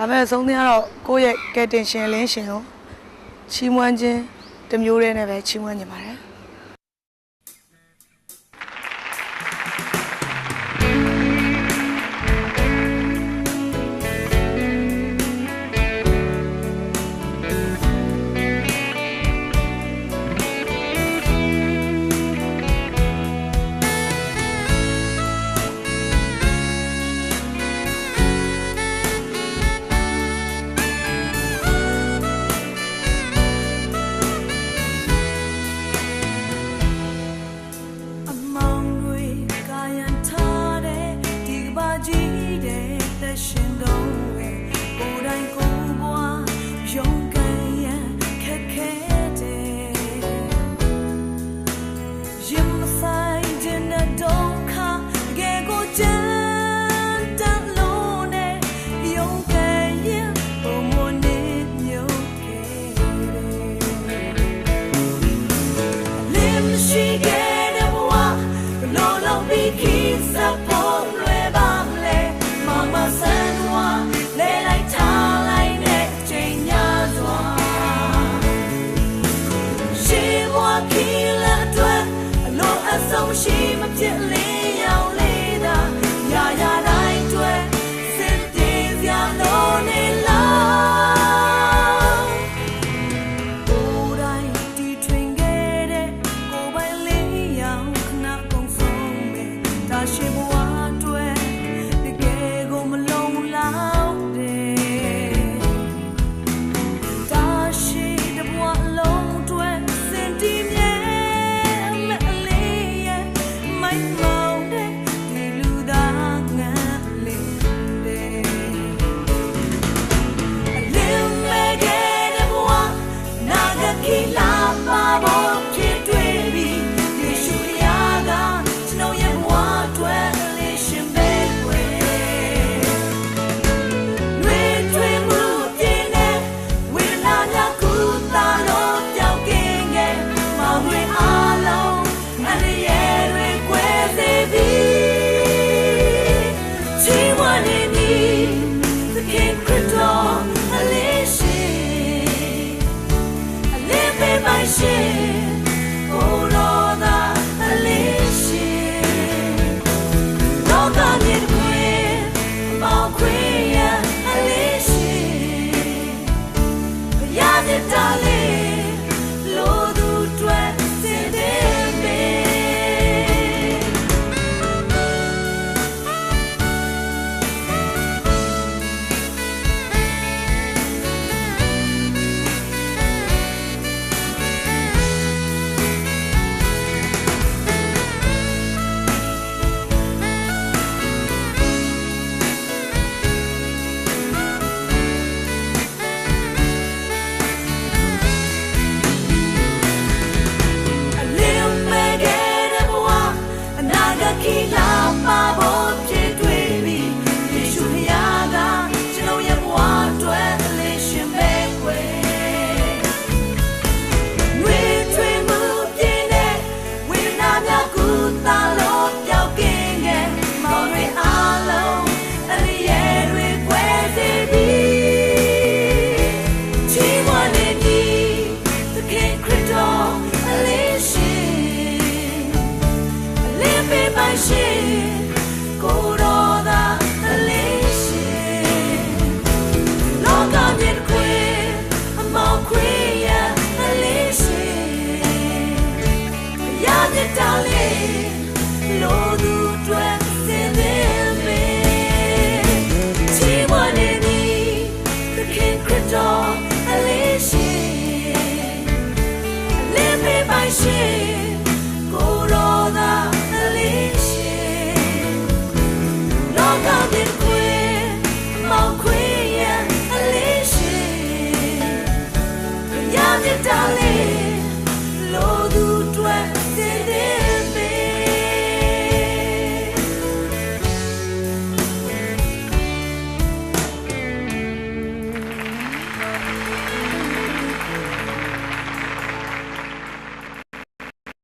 ဒါပေမဲ့အဆုံးသင်းကတော့ကိုယ့်ရဲ့ကယ်တင်ရှင်လင်းရှင်ကိုချီးမွမ်းခြင်းတစ်မျိုးတည်းနဲ့ပဲချီးမွမ်းနေပါတယ် 那学不完。 ခင်ခရစ်တော်အလေးရှိ Live by shame